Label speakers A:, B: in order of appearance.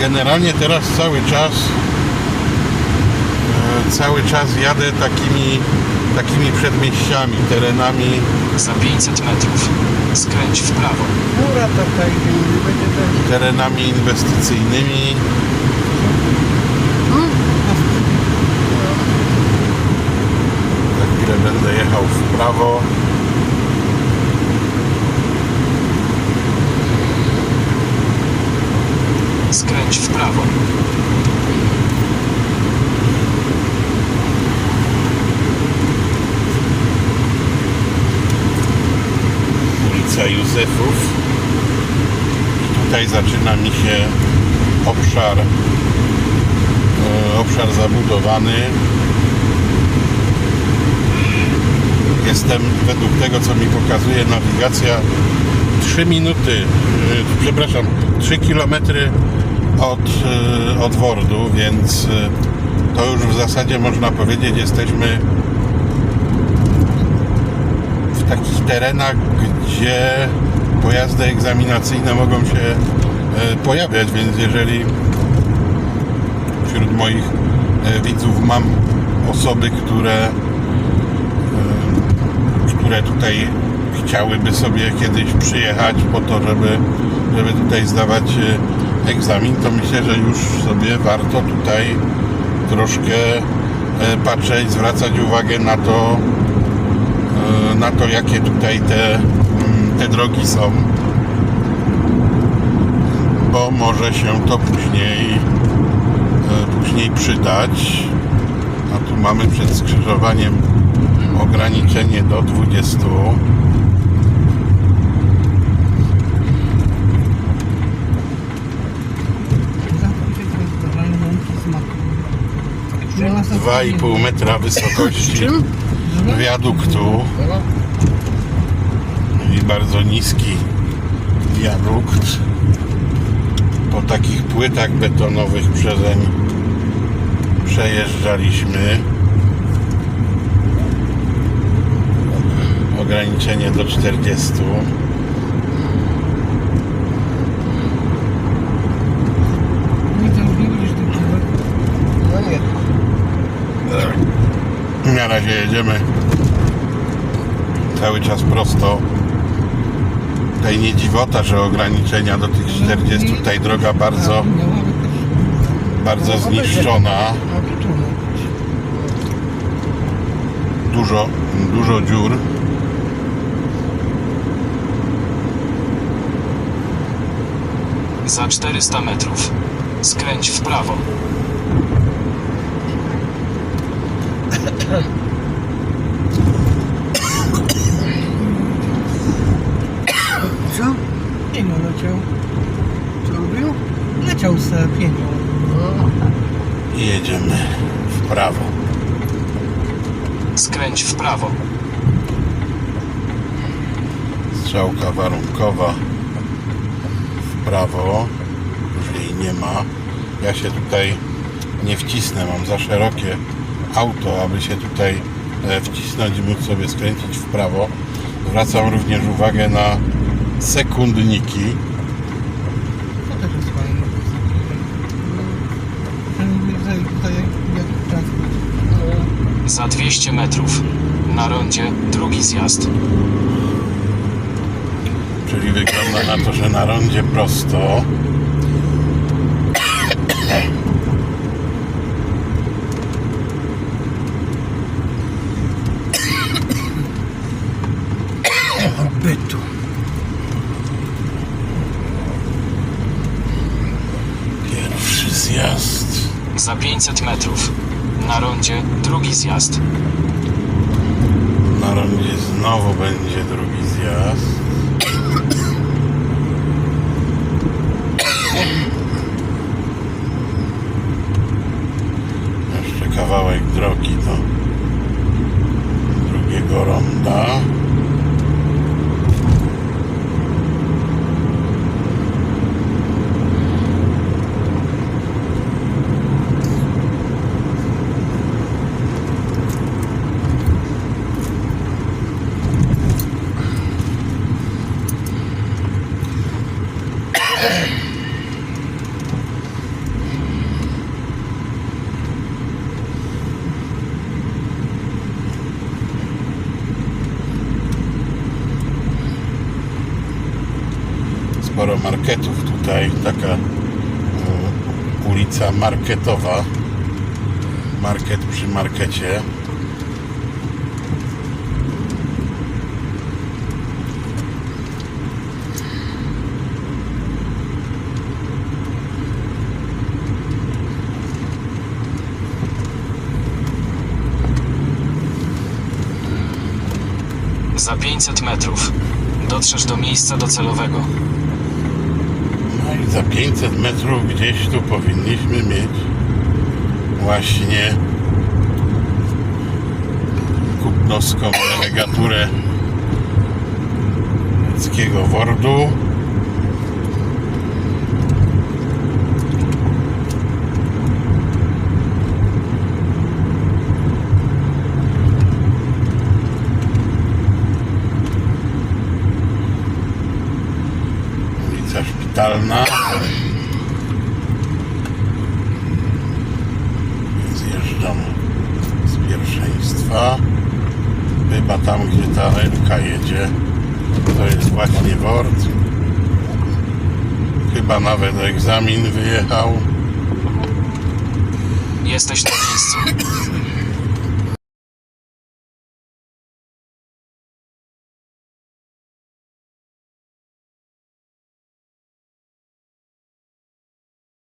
A: Generalnie teraz cały czas e, cały czas jadę takimi takimi przedmieściami, terenami
B: Za 500 metrów. Skręć w prawo.
A: Terenami inwestycyjnymi. Za chwilę będę jechał w prawo.
B: Skręć w prawo.
A: ulica Józefów i tutaj zaczyna mi się obszar e, obszar zabudowany jestem według tego co mi pokazuje nawigacja 3 minuty e, przepraszam 3 kilometry od, e, od Wordu więc e, to już w zasadzie można powiedzieć jesteśmy w takich terenach, gdzie pojazdy egzaminacyjne mogą się e, pojawiać, więc jeżeli wśród moich widzów mam osoby, które które tutaj chciałyby sobie kiedyś przyjechać po to, żeby, żeby tutaj zdawać egzamin, to myślę, że już sobie warto tutaj troszkę e, patrzeć, zwracać uwagę na to, e, na to, jakie tutaj te, mm, te drogi są, bo może się to później, e, później przydać. A tu mamy przed skrzyżowaniem ograniczenie do 20. 2,5 metra wysokości wiaduktu i bardzo niski wiadukt. Po takich płytach betonowych przezeń przejeżdżaliśmy. Ograniczenie do 40
C: Nie to już nie widzisz tych drzewek. No nie.
A: Na razie jedziemy cały czas prosto. Tutaj nie dziwota, że ograniczenia do tych 40. Tutaj droga bardzo,
C: też
A: bardzo zniszczona.
C: obliczone.
A: Dużo, dużo dziur.
B: Za 400 metrów. Skręć w prawo.
C: Co? Pienią leciał. Co robił? Leciał se pienią.
A: I jedziemy w prawo.
B: Skręć w prawo.
A: Strzałka warunkowa w prawo. Już jej nie ma. Ja się tutaj nie wcisnę. Mam za szerokie auto, aby się tutaj e, wcisnąć i móc sobie skręcić w prawo. Zwracam również uwagę na sekundniki.
C: To też jest fajne. Ten tutaj, tutaj jak transport.
B: Za 200 metrów. Na rondzie drugi zjazd.
A: Czyli wygląda na to, że na rondzie prosto. Zjazd.
B: Za 500 metrów. Na rondzie drugi zjazd.
A: Na rondzie znowu będzie drugi zjazd. Jeszcze kawałek drogi do drugiego ronda. Sporo marketów tutaj, taka e, ulica marketowa. Market przy markecie.
B: Za 500 metrów dotrzesz do miejsca docelowego.
A: Za 500 metrów gdzieś tu powinniśmy mieć właśnie kupnowską delegaturę niemieckiego Wordu. Szpitalna. Zjeżdżam z pierwszeństwa. Chyba tam, gdzie ta Elka jedzie. To jest właśnie Wort. Chyba nawet egzamin wyjechał.
B: Jesteś na miejscu.